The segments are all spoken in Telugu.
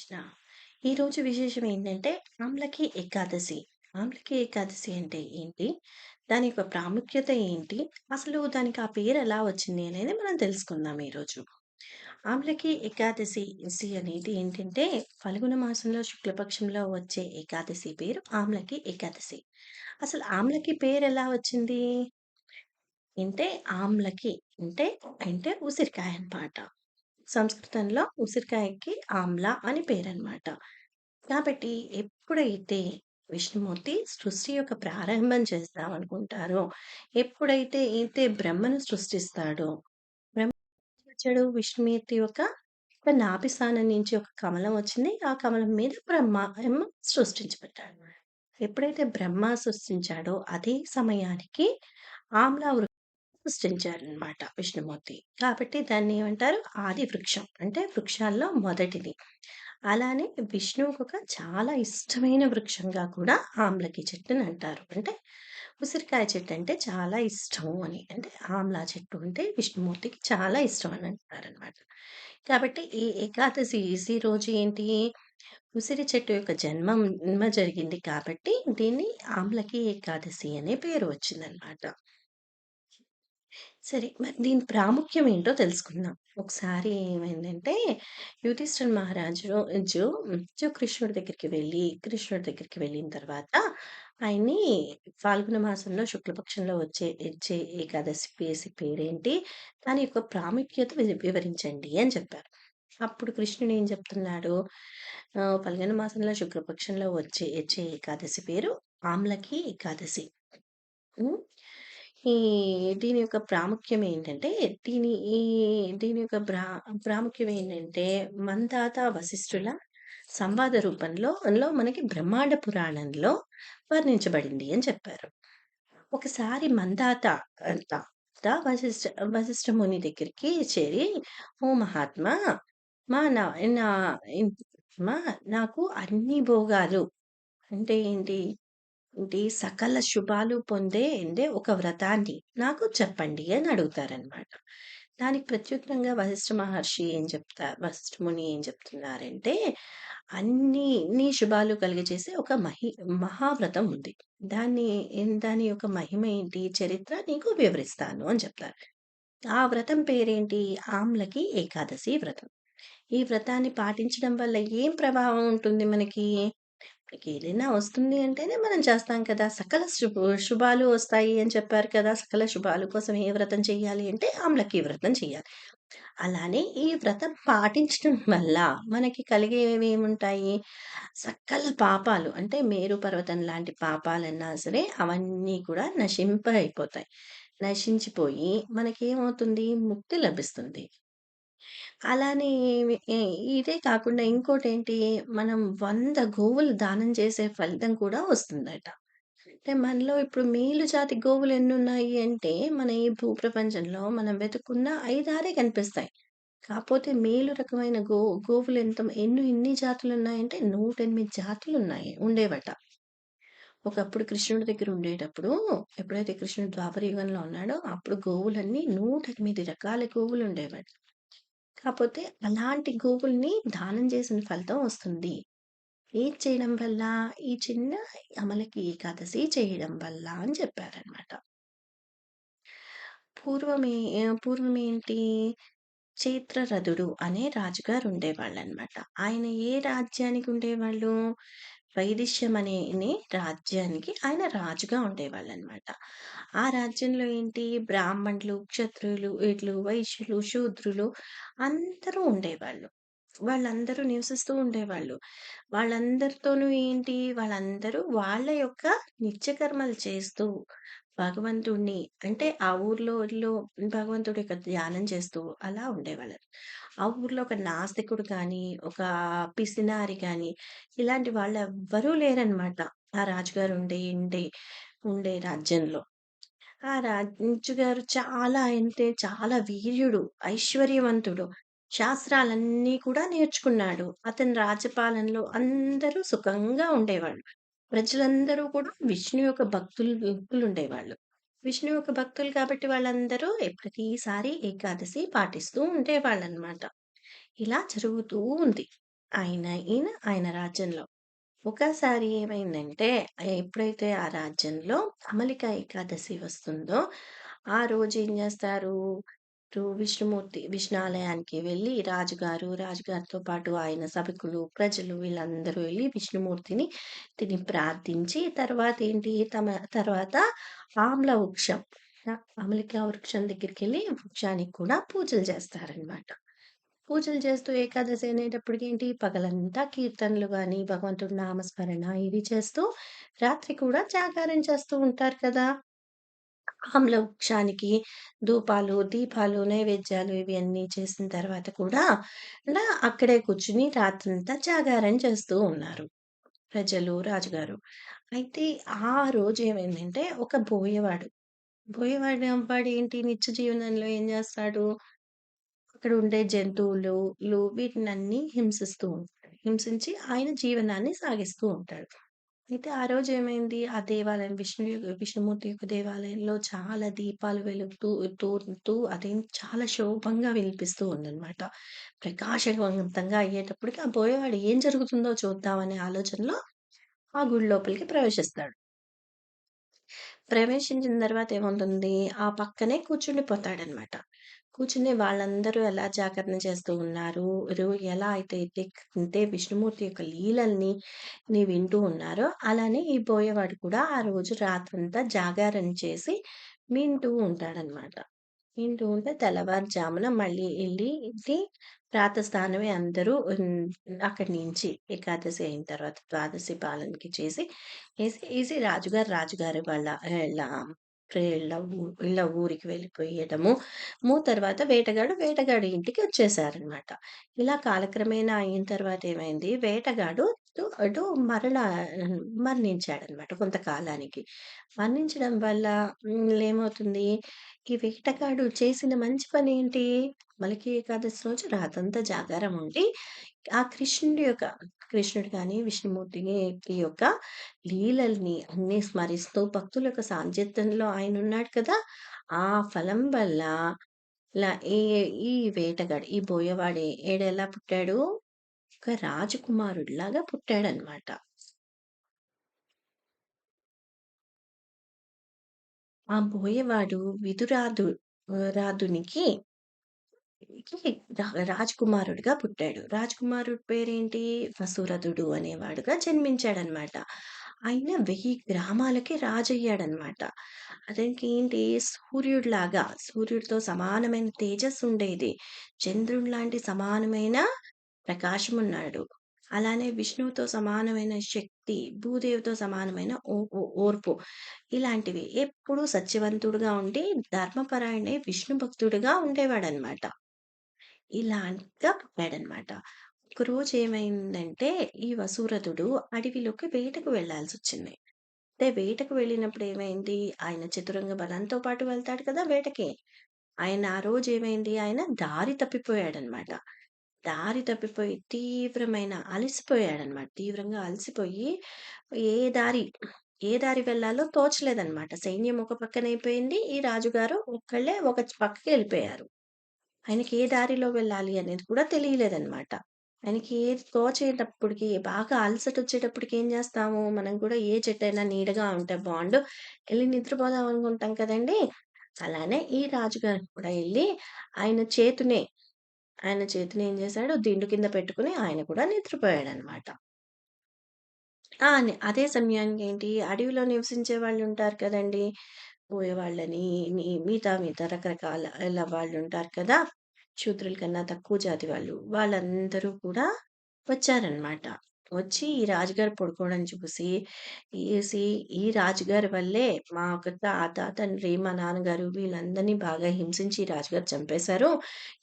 కృష్ణ. ఈరోజు విశేషం ఏంటంటే ఆమ్లకి ఏకాదశి. ఆమ్లకి ఏకాదశి అంటే ఏంటి? దాని యొక్క ప్రాముఖ్యత ఏంటి? అసలు దానికి ఆ పేరు ఎలా వచ్చింది అనేది మనం తెలుసుకుందాం ఈరోజు. ఆమ్లకి ఏకాదశి సి అనేది ఏంటంటే ఫల్గుణ మాసంలో శుక్లపక్షంలో వచ్చే ఏకాదశి పేరు ఆమ్లకి ఏకాదశి. అసలు ఆమ్లకి పేరు ఎలా వచ్చింది? అంటే ఆమ్లకి అంటే, అంటే ఉసిరికాయ అన్నమాట. సంస్కృతంలో ఉసిరికాయకి ఆమ్ల అని పేరన్నమాట. కాబట్టి ఎప్పుడైతే విష్ణుమూర్తి సృష్టి యొక్క ప్రారంభం చేద్దాం అనుకుంటారో, ఎప్పుడైతే అయితే బ్రహ్మను సృష్టిస్తాడో, బ్రహ్మ వచ్చాడు విష్ణుమూర్తి యొక్క ఒక నాభి స్థానం నుంచి ఒక కమలం వచ్చింది. ఆ కమలం మీద బ్రహ్మ సృష్టించబడ్డాడు. ఎప్పుడైతే బ్రహ్మ సృష్టించాడో అదే సమయానికి ఆమ్ల వృక్షం సృష్టించారనమాట విష్ణుమూర్తి. కాబట్టి దాన్ని ఏమంటారు ఆది వృక్షం. అంటే వృక్షాల్లో మొదటిది. అలానే విష్ణువుకు ఒక చాలా ఇష్టమైన వృక్షంగా కూడా ఆమ్లకి చెట్టుని అంటారు. అంటే ఉసిరికాయ చెట్టు అంటే చాలా ఇష్టం అని. అంటే ఆమ్లా చెట్టు అంటే విష్ణుమూర్తికి చాలా ఇష్టం అని అంటారనమాట. కాబట్టి ఈ ఏకాదశి రోజు ఏంటి? ఉసిరి చెట్టు యొక్క జన్మం జన్మ జరిగింది కాబట్టి దీన్ని ఆమ్లకి ఏకాదశి అనే పేరు వచ్చిందనమాట. సరే. మరి దీని ప్రాముఖ్యం ఏంటో తెలుసుకుందాం. ఒకసారి ఏమైందంటే యుధిష్ఠిర మహారాజు జు జు కృష్ణుడి దగ్గరికి వెళ్ళి, కృష్ణుడి దగ్గరికి వెళ్ళిన తర్వాత ఆయన్ని ఫాల్గుణ మాసంలో శుక్లపక్షంలో వచ్చే వచ్చే ఏకాదశి పేసి పేరేంటి? దాని యొక్క ప్రాముఖ్యత వి వివరించండి అని చెప్పారు. అప్పుడు కృష్ణుడు ఏం చెప్తున్నాడు? ఆహ్, ఫల్గుణ మాసంలో శుక్లపక్షంలో వచ్చే వచ్చే ఏకాదశి పేరు ఆమ్లకి ఏకాదశి. హ్మ్. ఈ దీని యొక్క ప్రాముఖ్యం ఏంటంటే, దీని ఈ దీని యొక్క బ్రా ప్రాముఖ్యం ఏంటంటే, మందాత వశిష్ఠుల సంవాద రూపంలో అందులో మనకి బ్రహ్మాండ పురాణంలో వర్ణించబడింది అని చెప్పారు. ఒకసారి మందాత అంత వశిష్ఠ వశిష్ఠ ముని దగ్గరికి చేరి, "ఓ మహాత్మా! మా నా నా నాకు అన్ని భోగాలు" అంటే ఏంటి? ఏంటి సకల శుభాలు పొందే ఒక వ్రతాన్ని నాకు చెప్పండి అని అడుగుతారనమాట. దానికి ప్రత్యుత్తరంగా వశిష్ఠ మహర్షి ఏం చెప్తా వశిష్ఠ ముని ఏం చెప్తున్నారంటే, అన్ని నీ శుభాలు కలిగజేసే ఒక మహి మహావ్రతం ఉంది. దాన్ని దాని యొక్క మహిమ ఏంటి? చరిత్ర నీకు వివరిస్తాను అని చెప్తారు. ఆ వ్రతం పేరేంటి? ఆమ్లకి ఏకాదశి వ్రతం. ఈ వ్రతాన్ని పాటించడం వల్ల ఏం ప్రభావం ఉంటుంది మనకి? ఏదైనా వస్తుంది అంటేనే మనం చేస్తాం కదా! సకల శుభ శుభాలు వస్తాయి అని చెప్పారు కదా! సకల శుభాలు కోసం ఏ వ్రతం చేయాలి అంటే ఆమ్లకి వ్రతం చేయాలి. అలానే ఈ వ్రతం పాటించడం వల్ల మనకి కలిగేవి ఏముంటాయి? సకల పాపాలు అంటే మేరు పర్వతం లాంటి పాపాలన్నా సరే అవన్నీ కూడా నశింప అయిపోతాయి నశించిపోయి మనకేమవుతుంది? ముక్తి లభిస్తుంది. అలానే ఇదే కాకుండా ఇంకోటేంటి? మనం 100 గోవులు దానం చేసే ఫలితం కూడా వస్తుందట. అంటే మనలో ఇప్పుడు మేలు జాతి గోవులు ఎన్నున్నాయి అంటే, మన ఈ భూప్రపంచంలో మనం వెతుక్కున్న 5, 6 కనిపిస్తాయి. కాపోతే మేలు రకమైన గో గోవులు ఎంత ఎన్ని ఎన్ని జాతులున్నాయంటే 108 జాతులున్నాయి ఉండేవట. ఒకప్పుడు కృష్ణుడి దగ్గర ఉండేటప్పుడు, ఎప్పుడైతే కృష్ణుడు ద్వాపర యుగంలో ఉన్నాడో అప్పుడు గోవులన్నీ 108 రకాల గోవులు కాకపోతే అలాంటి గోవుల్ని దానం చేసిన ఫలితం వస్తుంది. ఏది చేయడం వల్ల? ఈ చిన్న అమలకి ఏకాదశి చేయడం వల్ల అని చెప్పారనమాట. పూర్వమే ఆహ్, పూర్వమేంటి? చైత్రరథుడు అనే రాజుగారు ఉండేవాళ్ళనమాట. ఆయన ఏ రాజ్యానికి ఉండేవాళ్ళు? వైదిష్యం అనే రాజ్యానికి ఆయన రాజుగా ఉండేవాళ్ళనమాట. ఆ రాజ్యంలో ఏంటి? బ్రాహ్మణులు, క్షత్రియులు, ఇట్లు వైశ్యులు, శూద్రులు అందరూ ఉండేవాళ్ళు. వాళ్ళందరూ నివసిస్తూ ఉండేవాళ్ళు. వాళ్ళందరితోనూ ఏంటి? వాళ్ళందరూ వాళ్ళ యొక్క నిత్యకర్మలు చేస్తూ, భగవంతుడిని అంటే ఆ ఊర్లో భగవంతుడి యొక్క ధ్యానం చేస్తూ అలా ఉండేవాళ్ళు. ఆ ఊర్లో ఒక నాస్తికుడు కానీ, ఒక పిసినారి కానీ ఇలాంటి వాళ్ళెవ్వరూ లేరనమాట. ఆ రాజుగారు ఉండే ఉండే ఉండే రాజ్యంలో. ఆ రాజుగారు చాలా అంటే చాలా వీర్యుడు, ఐశ్వర్యవంతుడు. శాస్త్రాలన్నీ కూడా నేర్చుకున్నాడు. అతని రాజ్యపాలనలో అందరూ సుఖంగా ఉండేవాళ్ళు. ప్రజలందరూ కూడా విష్ణు యొక్క భక్తులు భక్తులుండేవాళ్ళు. విష్ణు యొక్క భక్తులు కాబట్టి వాళ్ళందరూ ప్రతిసారి ఏకాదశి పాటిస్తూ ఉండేవాళ్ళనమాట. ఇలా జరుగుతూ ఉంది. ఆయన ఈయన ఆయన రాజ్యంలో. ఒకసారి ఏమైందంటే ఎప్పుడైతే ఆ రాజ్యంలో అమలిక ఏకాదశి వస్తుందో, ఆ రోజు ఏం చేస్తారు ఇటు విష్ణుమూర్తి విష్ణాలయానికి వెళ్ళి రాజుగారు, రాజుగారితో పాటు ఆయన సభికులు, ప్రజలు వీళ్ళందరూ వెళ్ళి విష్ణుమూర్తిని తిని ప్రార్థించి తర్వాత ఏంటి తమ తర్వాత ఆమ్ల వృక్షం అమలికా వృక్షం దగ్గరికి వెళ్ళి వృక్షానికి కూడా పూజలు చేస్తారనమాట. పూజలు చేస్తూ ఏకాదశి అనేటప్పటికేంటి పగలంతా కీర్తనలు కానీ భగవంతుడి నామస్మరణ ఇవి చేస్తూ రాత్రి కూడా జాగారం చేస్తూ ఉంటారు కదా! ఆమ్ల వృక్షానికి ధూపాలు, దీపాలు, నైవేద్యాలు ఇవి అన్నీ చేసిన తర్వాత కూడా అక్కడే కూర్చుని రాత్రంతా జాగారం చేస్తూ ఉన్నారు. ప్రజలు, రాజుగారు. అయితే ఆ రోజు ఏమైందంటే ఒక బోయవాడు, బోయవాడు వాడేంటి నిత్య జీవనంలో ఏం చేస్తాడు? అక్కడ ఉండే జంతువులు లు వీటినన్నీ హింసిస్తూ ఉంటాడు. హింసించి ఆయన జీవనాన్ని సాగిస్తూ ఉంటాడు. అయితే ఆ రోజు ఏమైంది? ఆ దేవాలయం విష్ణు యొక్క విష్ణుమూర్తి యొక్క దేవాలయంలో చాలా దీపాలు వెలుగుతూ తోలుతూ అదేం చాలా శోభంగా వినిపిస్తూ ఉందనమాట. ప్రకాశవంతంగా అయ్యేటప్పటికి ఆ పోయేవాడు ఏం జరుగుతుందో చూద్దాం అనే ఆలోచనలో ఆ గుడి లోపలికి ప్రవేశిస్తాడు. ప్రవేశించిన తర్వాత ఏమవుతుంది? ఆ పక్కనే కూర్చుండిపోతాడనమాట. కూర్చునే వాళ్ళందరూ ఎలా జాగరణ చేస్తూ ఉన్నారు, రు ఎలా అయితే అయితే అంటే విష్ణుమూర్తి యొక్క లీలల్ని ని వింటూ ఉన్నారో, అలానే ఈ బోయవాడు కూడా ఆ రోజు రాత్రంతా జాగారం చేసి వింటూ ఉంటాడనమాట. వింటూ ఉంటే తెల్లవారుజామున మళ్ళీ ఎళ్ళి ఇది ప్రాతస్థానమే అందరూ హ్మ్, అక్కడి నుంచి ఏకాదశి అయిన తర్వాత ద్వాదశి పాలనకి చేసి ఏసి ఏసి రాజుగారు, రాజుగారి వాళ్ళ ఇళ్ళ ఊ ఇళ్ళ ఊరికి వెళ్ళిపోయడము. మూ తర్వాత వేటగాడు, వేటగాడి ఇంటికి వచ్చేసారనమాట. ఇలా కాలక్రమేణా అయిన తర్వాత ఏమైంది, వేటగాడు అటు మరలా మరణించాడనమాట కొంతకాలానికి. మరణించడం వల్ల హ్మ్, ఏమవుతుంది, ఈ వేటగాడు చేసిన మంచి పనేంటి, మలికి ఏకాదశి రోజు రాతంతా జాగారం ఉండి, ఆ కృష్ణుడి యొక్క కృష్ణుడు గాని, విష్ణుమూర్తి యొక్క లీలల్ని అన్నీ స్మరిస్తూ భక్తుల యొక్క సాంగత్యంలో ఆయనున్నాడు కదా! ఆ ఫలం వల్ల ఇలా ఈ ఈ వేటగాడు, ఈ బోయవాడు ఏడెలా పుట్టాడు, ఒక రాజకుమారుడిలాగా పుట్టాడనమాట. ఆ బోయవాడు విధురాదు రాధునికి రాజకుమారుడిగా పుట్టాడు. రాజకుమారుడి పేరేంటి? వసురథుడు అనేవాడుగా జన్మించాడనమాట. ఆయన వెయ్యి గ్రామాలకి రాజయ్యాడనమాట. అతనికేంటి సూర్యుడిలాగా, సూర్యుడితో సమానమైన తేజస్సు ఉండేది. చంద్రుడిలాంటి సమానమైన ప్రకాశమున్నాడు. అలానే విష్ణువుతో సమానమైన శక్తి, భూదేవితో సమానమైన ఓ ఓ ఓర్పు ఇలాంటివి. ఎప్పుడూ సత్యవంతుడుగా ఉండి, ధర్మపరాయణే విష్ణు భక్తుడుగా ఉండేవాడనమాట. ఇలాగా పుట్టాడనమాట. ఒకరోజు ఏమైందంటే, ఈ వసురథుడు అడవిలోకి వేటకు వెళ్ళాల్సొచ్చింది. అయితే వేటకు వెళ్ళినప్పుడు ఏమైంది, ఆయన చతురంగ బలంతో పాటు వెళ్తాడు కదా వేటకి. ఆయన ఆ రోజు ఏమైంది, ఆయన దారి తప్పిపోయాడనమాట. దారి తప్పిపోయి తీవ్రమైన అలసిపోయాడనమాట. తీవ్రంగా అలసిపోయి ఏ దారి, ఏ దారి వెళ్ళాలో తోచలేదనమాట. సైన్యం ఒక పక్కన అయిపోయింది ఈ రాజుగారు ఒక్కళ్ళే ఒక పక్కకి వెళ్ళిపోయారు ఆయనకి ఏ దారిలో వెళ్ళాలి అనేది కూడా తెలియలేదనమాట. ఆయనకి ఏది తోచేటప్పటికి బాగా అలసట వచ్చేటప్పటికి ఏం చేస్తాము మనం కూడా ఏ చెట్టు అయినా నీడగా ఉంటే బాండ్ వెళ్ళి నిద్రపోదాం అనుకుంటాం కదండీ! అలానే ఈ రాజుగారు కూడా వెళ్ళి ఆయన చేతునే, ఆయన చేతిని ఏం చేశాడు, దిండు కింద పెట్టుకుని ఆయన కూడా నిద్రపోయాడనమాట. అనమాట అదే సమయానికి ఏంటి, అడవిలో నివసించే వాళ్ళుంటారు కదండీ! కదండి పోయేవాళ్ళని మిగతా మిగతా రకరకాల ఇలా వాళ్ళుంటారు కదా! శూద్రుల కన్నా తక్కువ జాతి వాళ్ళు. వాళ్ళందరూ కూడా వచ్చారనమాట. వచ్చి ఈ రాజుగారు పడుకోవడం చూసి, ఏసి ఈ రాజుగారి వల్లే మా ఒక తాత, తండ్రి, మా నాన్నగారు వీళ్ళందరిని బాగా హింసించి ఈ రాజుగారు చంపేశారు.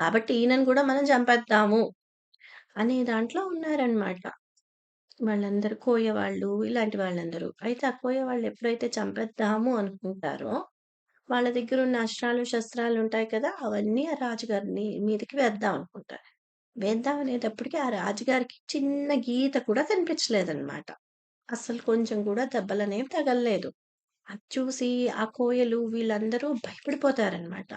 కాబట్టి ఈయనను కూడా మనం చంపేద్దాము అనే దాంట్లో ఉన్నారనమాట. వాళ్ళందరూ కోయవాళ్ళు, ఇలాంటి వాళ్ళందరూ. అయితే ఆ కోయవాళ్ళు ఎప్పుడైతే చంపేద్దాము అనుకుంటారో, వాళ్ళ దగ్గర ఉన్న అస్త్రాలు, ఉంటాయి కదా! అవన్నీ ఆ రాజుగారిని మీదకి వేద్దాం అనుకుంటారు. వేద్దాం అనేటప్పటికి ఆ రాజుగారికి చిన్న గీత కూడా కనిపించలేదనమాట. అస్సలు కొంచెం కూడా దెబ్బలనేవి తగలలేదు. అది చూసి ఆ కోయలు వీళ్ళందరూ భయపడిపోతారనమాట.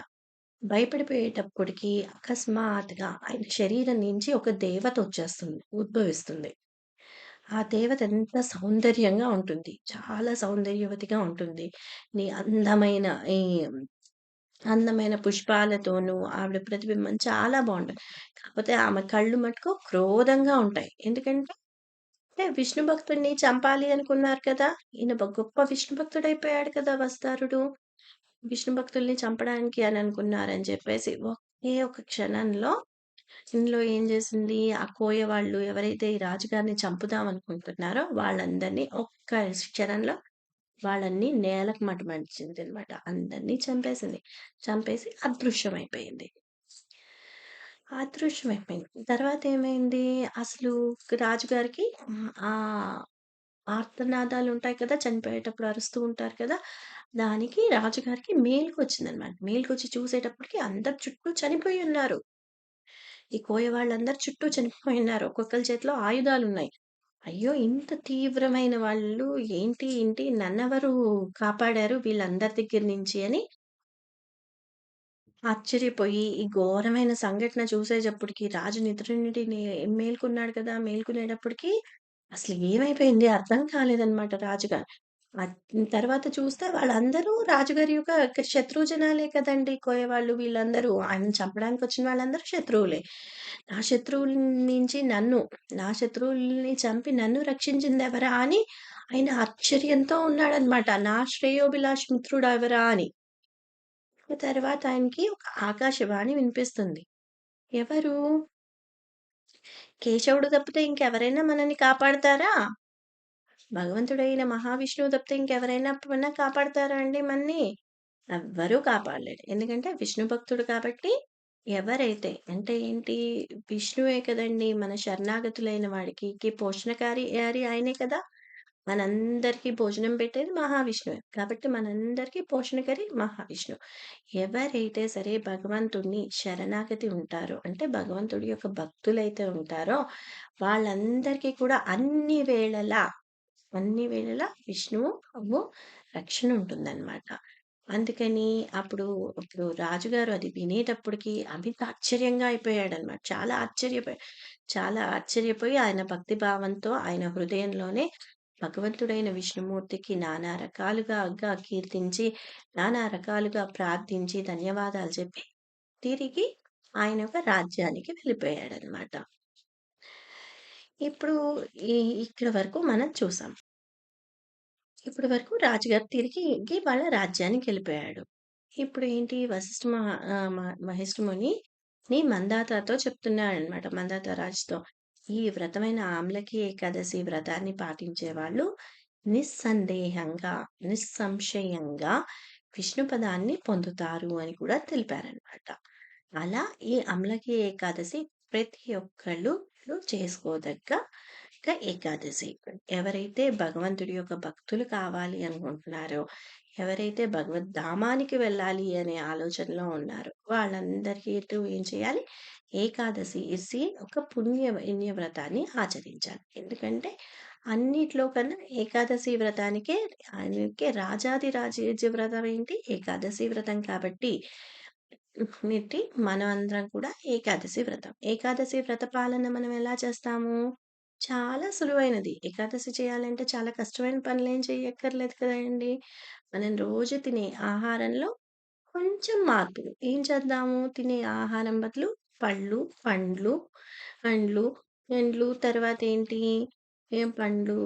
భయపడిపోయేటప్పటికి అకస్మాత్తుగా ఆయన శరీరం నుంచి ఒక దేవత వచ్చేస్తుంది. ఉద్భవిస్తుంది. ఆ దేవత ఎంత సౌందర్యంగా ఉంటుంది. చాలా సౌందర్యవతిగా ఉంటుంది. నీ అందమైన ఈ అందమైన పుష్పాలతోనూ ఆవిడ ప్రతిబింబం చాలా బాగుంటుంది కాకపోతే ఆమె కళ్ళు మటుకు క్రోధంగా ఉంటాయి. ఎందుకంటే అంటే విష్ణు భక్తుడిని చంపాలి అనుకున్నారు కదా! ఈయన గొప్ప విష్ణు భక్తుడు అయిపోయాడు కదా! వస్తారుడు. విష్ణు భక్తుల్ని చంపడానికి అని అనుకున్నారని చెప్పేసి ఒకే ఒక క్షణంలో ఇందులో ఏం చేసింది ఆ కోయ వాళ్ళు ఎవరైతే ఈ రాజుగారిని చంపుదాం అనుకుంటున్నారో వాళ్ళందరినీ ఒక్క క్షణంలో వాళ్ళని నేలకు మట్టమడిచిందనమాట. అందరిని చంపేసింది. చంపేసి అదృశ్యం అయిపోయింది అదృశ్యం అయిపోయింది తర్వాత ఏమైంది? అసలు రాజుగారికి ఆ ఆర్తనాదాలు ఉంటాయి కదా! చనిపోయేటప్పుడు అరుస్తూ ఉంటారు కదా! దానికి రాజుగారికి మేలుకొచ్చిందనమాట. మేలుకొచ్చి చూసేటప్పటికి అందరు చుట్టూ చనిపోయి ఉన్నారు. ఈ కోయ వాళ్ళందరూ చుట్టూ చనిపోయి ఉన్నారు ఒక్కొక్కరి చేతిలో ఆయుధాలు ఉన్నాయి అయ్యో! ఇంత తీవ్రమైన వాళ్ళు ఏంటి? ఏంటి? నన్నెవరు కాపాడారు వీళ్ళందరి దగ్గర నుంచి అని ఆశ్చర్యపోయి ఈ ఘోరమైన సంఘటన చూసేటప్పటికి రాజు నిద్ర నుండి నే మేల్కొన్నాడు కదా! మేల్కొనేటప్పటికి అసలు ఏమైపోయింది అర్థం కాలేదనమాట రాజుగారు. తర్వాత చూస్తే వాళ్ళందరూ రాజుగారి యొక్క శత్రుజనాలే జనాలే కదండీ! కోయవాళ్ళు వీళ్ళందరూ. ఆయన చంపడానికి వచ్చిన వాళ్ళందరూ శత్రువులే. నా శత్రువుల నుంచి నన్ను, నా శత్రువుల్ని చంపి నన్ను రక్షించింది ఎవరా అని ఆయన ఆశ్చర్యంతో ఉన్నాడనమాట. నా శ్రేయోభిలాష్ మిత్రుడు ఎవరా అని. తర్వాత ఆయనకి ఒక ఆకాశవాణి వినిపిస్తుంది. ఎవరు? కేశవుడు తప్పితే ఇంకెవరైనా మనల్ని కాపాడతారా? భగవంతుడైన మహావిష్ణువు తప్పితే ఇంకెవరైనా ఎప్పుడన్నా కాపాడతారా అండి మన్ని ఎవ్వరూ కాపాడలేడు. ఎందుకంటే విష్ణు భక్తుడు కాబట్టి ఎవరైతే అంటే ఏంటి? విష్ణువే కదండీ మన శరణాగతులైన వాడికి పోషణకారి యారి ఆయనే కదా! మనందరికీ భోజనం పెట్టేది మహావిష్ణువే. కాబట్టి మనందరికీ పోషణకరి మహావిష్ణువు. ఎవరైతే సరే భగవంతుడిని శరణాగతి ఉంటారో అంటే భగవంతుడి యొక్క భక్తులైతే ఉంటారో వాళ్ళందరికీ కూడా అన్ని వేళలా, అన్ని వేళలా విష్ణువు రక్షణ ఉంటుందనమాట. అందుకని అప్పుడు ఇప్పుడు రాజుగారు అది వినేటప్పటికి అమిత ఆశ్చర్యంగా అయిపోయాడనమాట. చాలా ఆశ్చర్యపోయాడు. చాలా ఆశ్చర్యపోయి ఆయన భక్తి భావంతో ఆయన హృదయంలోనే భగవంతుడైన విష్ణుమూర్తికి నానా రకాలుగా అగ్గా కీర్తించి, నానా రకాలుగా ప్రార్థించి, ధన్యవాదాలు చెప్పి తిరిగి ఆయన ఒక రాజ్యానికి వెళ్ళిపోయాడనమాట. ఇప్పుడు ఈ వరకు మనం చూసాం. ఇప్పటి వరకు రాజుగారు తిరిగి వాళ్ళ రాజ్యానికి వెళ్ళిపోయాడు ఇప్పుడు ఏంటి వశిష్ఠ మహా ఆహ్, మందాతతో చెప్తున్నాడనమాట. మందాత రాజుతో. ఈ వ్రతమైన ఆమ్లకి ఏకాదశి వ్రతాన్ని పాటించే వాళ్ళు నిస్సందేహంగా, నిస్సంశయంగా విష్ణు పదాన్ని పొందుతారు అని కూడా తెలిపారనమాట. అలా ఈ అమ్లకి ఏకాదశి ప్రతి ఒక్కళ్ళు చేసుకోదగ్గ ఒక ఏకాదశి. ఎవరైతే భగవంతుడి యొక్క భక్తులు కావాలి అనుకుంటున్నారో, ఎవరైతే భగవద్ధామానికి వెళ్ళాలి అనే ఆలోచనలో ఉన్నారో వాళ్ళందరికీ ఎటు ఏం చేయాలి? ఏకాదశి ఇసి ఒక పుణ్య పుణ్య వ్రతాన్ని ఆచరించాలి. ఎందుకంటే అన్నిట్లో కన్నా ఏకాదశి వ్రతానికే ఆయనకే రాజ్య వ్రతం ఏంటి? ఏకాదశి వ్రతం కాబట్టి మనం అందరం కూడా ఏకాదశి వ్రతం. ఏకాదశి వ్రత పాలన మనం ఎలా చేస్తాము? చాలా సులువైనది. ఏకాదశి చేయాలంటే చాలా కష్టమైన పనులేం చేయక్కర్లేదు కదండీ! మనం రోజు తినే ఆహారంలో కొంచెం మార్పులు. ఏం చేద్దాము? తినే ఆహారం బదులు పళ్ళు, పండ్లు, పండ్లు, ఎండ్లు తర్వాత ఏంటి? ఏం పండ్లు,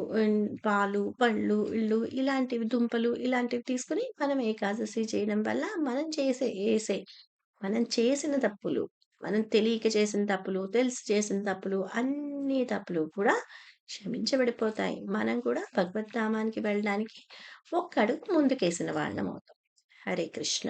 పాలు, పళ్ళు, ఇళ్ళు ఇలాంటివి దుంపలు ఇలాంటివి తీసుకొని మనం ఏకాదశి చేయడం వల్ల మనం చేసే ఏసే మనం చేసిన తప్పులు, మనం తెలియక చేసిన తప్పులు, తెలిసి చేసిన తప్పులు అన్ని తప్పులు కూడా క్షమించబడిపోతాయి. మనం కూడా భగవద్ధామానికి వెళ్ళడానికి ఒక్క అడుగు ముందుకేసిన వాళ్ళమవుతాం. హరే కృష్ణ.